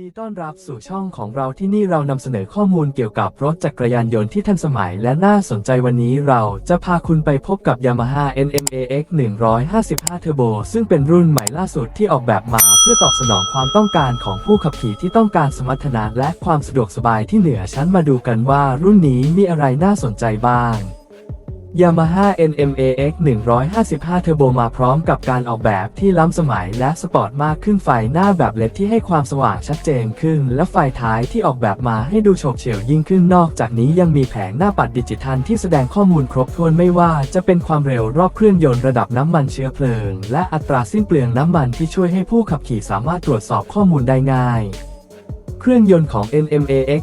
ดีต้อนรับสู่ช่องของเราที่นี่เรานำเสนอข้อมูลเกี่ยวกับรถจักรยานยนต์ที่ทันสมัยและน่าสนใจวันนี้เราจะพาคุณไปพบกับ Yamaha NMAX 155 Turbo ซึ่งเป็นรุ่นใหม่ล่าสุดที่ออกแบบมา เพื่อตอบสนองความต้องการของผู้ขับขี่ที่ต้องการสมรรถนะและความสะดวกสบายที่เหนือชั้นมาดูกันว่ารุ่นนี้มีอะไรน่าสนใจบ้าง Yamaha NMAX 155 Turbo มาพร้อมกับการออกแบบที่ล้ำสมัยและสปอร์ตมากขึ้นไฟหน้าแบบเลดที่ให้ความสว่างชัดเจนขึ้น และไฟท้ายที่ออกแบบมาให้ดูโฉบเฉี่ยวยิ่งขึ้นนอกจากนี้ยังมีแผงหน้าปัดดิจิทัลที่แสดงข้อมูลครบถ้วนไม่ว่าจะเป็นความเร็วรอบเครื่องยนต์ระดับน้ำมันเชื้อเพลิง และอัตราสิ้นเปลืองน้ำมันที่ช่วยให้ผู้ขับขี่สามารถตรวจสอบข้อมูลได้ง่าย เครื่องยนต์ของ NMAX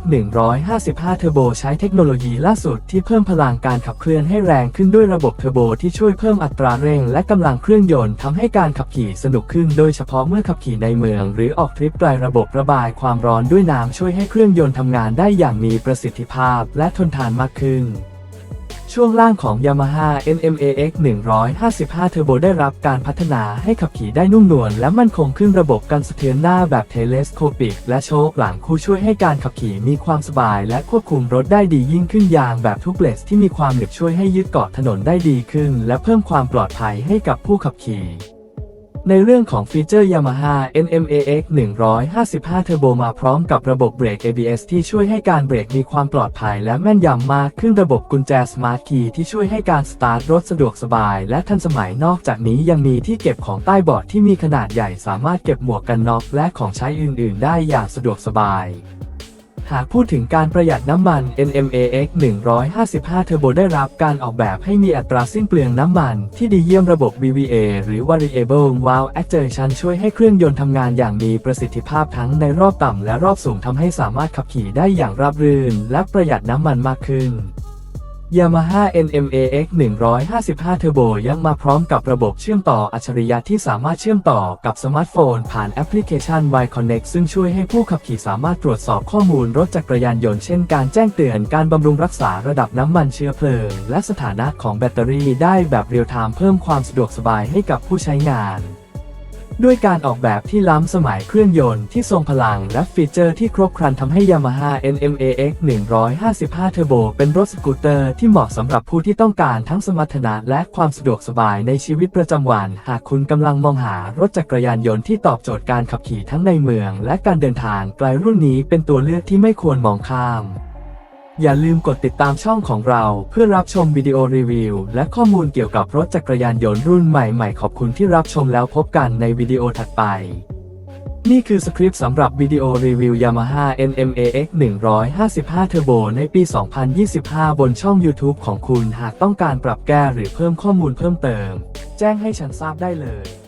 155 Turbo ใช้เทคโนโลยีล่าสุดที่เพิ่มพลังการขับเคลื่อนให้แรงขึ้นด้วยระบบเทอร์โบที่ช่วยเพิ่มอัตราเร่งและกำลังเครื่องยนต์ทำให้การขับขี่สนุกขึ้นโดยเฉพาะเมื่อขับขี่ในเมือง หรือออกทริปไกลระบบระบายความร้อนด้วยน้ำช่วยให้เครื่องยนต์ทำงานได้อย่างมีประสิทธิภาพและทนทานมากขึ้น ช่วงล่างของ Yamaha NMAX 155 Turbo ได้รับการพัฒนาให้ขับขี่ได้นุ่มนวลและมั่นคงขึ้นระบบกันสะเทือนหน้าแบบเทเลสโคปิก และโชคหลังคู่ช่วยให้การขับขี่มีความสบาย และควบคุมรถได้ดียิ่งขึ้นยางแบบทุกเลสที่มีความหนึบช่วยให้ยึดเกาะถนนได้ดีขึ้น และเพิ่มความปลอดภัยให้กับผู้ขับขี่ ในเรื่องของฟีเจอร์ Yamaha NMAX 155 Turbo มาพร้อมกับระบบเบรก ABS ที่ช่วยให้การเบรกมีความปลอดภัยและแม่นยำมากขึ้นระบบกุญแจ Smart Key ที่ช่วยให้การสตาร์ทรถสะดวกสบายและทันสมัยนอกจากนี้ยังมีที่เก็บของใต้เบาะที่มีขนาดใหญ่สามารถเก็บหมวกกันน็อกและของใช้อื่น ๆ ได้อย่างสะดวกสบาย หากพูดถึงการประหยัดน้ำมัน NMAX 155 Turbo ได้รับการออกแบบให้มีอัตราสิ้นเปลืองน้ำมัน ที่ดีเยี่ยมระบบ VVA หรือ Variable Valve Actuation ช่วยให้เครื่องยนต์ทำงานอย่างมีประสิทธิภาพทั้งในรอบต่ำและรอบสูงทำให้สามารถขับขี่ได้อย่างราบรื่น และประหยัดน้ำมันมากขึ้น Yamaha NMAX 155 Turbo ยังมาพร้อมกับระบบเชื่อมต่ออัจฉริยะที่สามารถเชื่อมต่อกับสมาร์ทโฟน ผ่านแอปพลิเคชัน Y Connect ซึ่งช่วยให้ผู้ขับขี่สามารถตรวจสอบข้อมูลรถจักรยานยนต์เช่นการแจ้งเตือนการบำรุงรักษาระดับน้ำมันเชื้อเพลิง และสถานะของแบตเตอรี่ได้แบบเรียลไทม์เพิ่มความสะดวกสบายให้กับผู้ใช้งาน ด้วยการออกแบบที่ล้ำสมัยเครื่องยนต์ที่ทรงพลังและฟีเจอร์ที่ครบครันทำให้ Yamaha NMAX 155 Turbo เป็นรถสกูตเตอร์ที่เหมาะสำหรับผู้ที่ต้องการทั้งสมรรถนะและความสะดวกสบายในชีวิตประจำวัน หากคุณกำลังมองหารถจักรยานยนต์ที่ตอบโจทย์การขับขี่ทั้งในเมือง และการเดินทางไกลรุ่นนี้เป็นตัวเลือกที่ไม่ควรมองข้าม อย่าลืมกดติดตามช่องของเราเพื่อรับชมวิดีโอรีวิว และข้อมูลเกี่ยวกับรถจักรยานยนต์รุ่นใหม่ๆ ขอบคุณที่รับชมแล้วพบกันในวิดีโอถัดไป นี่คือสคริปต์สำหรับวิดีโอรีวิว Yamaha NMAX 155 Turbo ในปี 2025 บนช่อง YouTube ของคุณหากต้องการปรับแก้หรือเพิ่มข้อมูลเพิ่มเติม แจ้งให้ฉันทราบได้เลย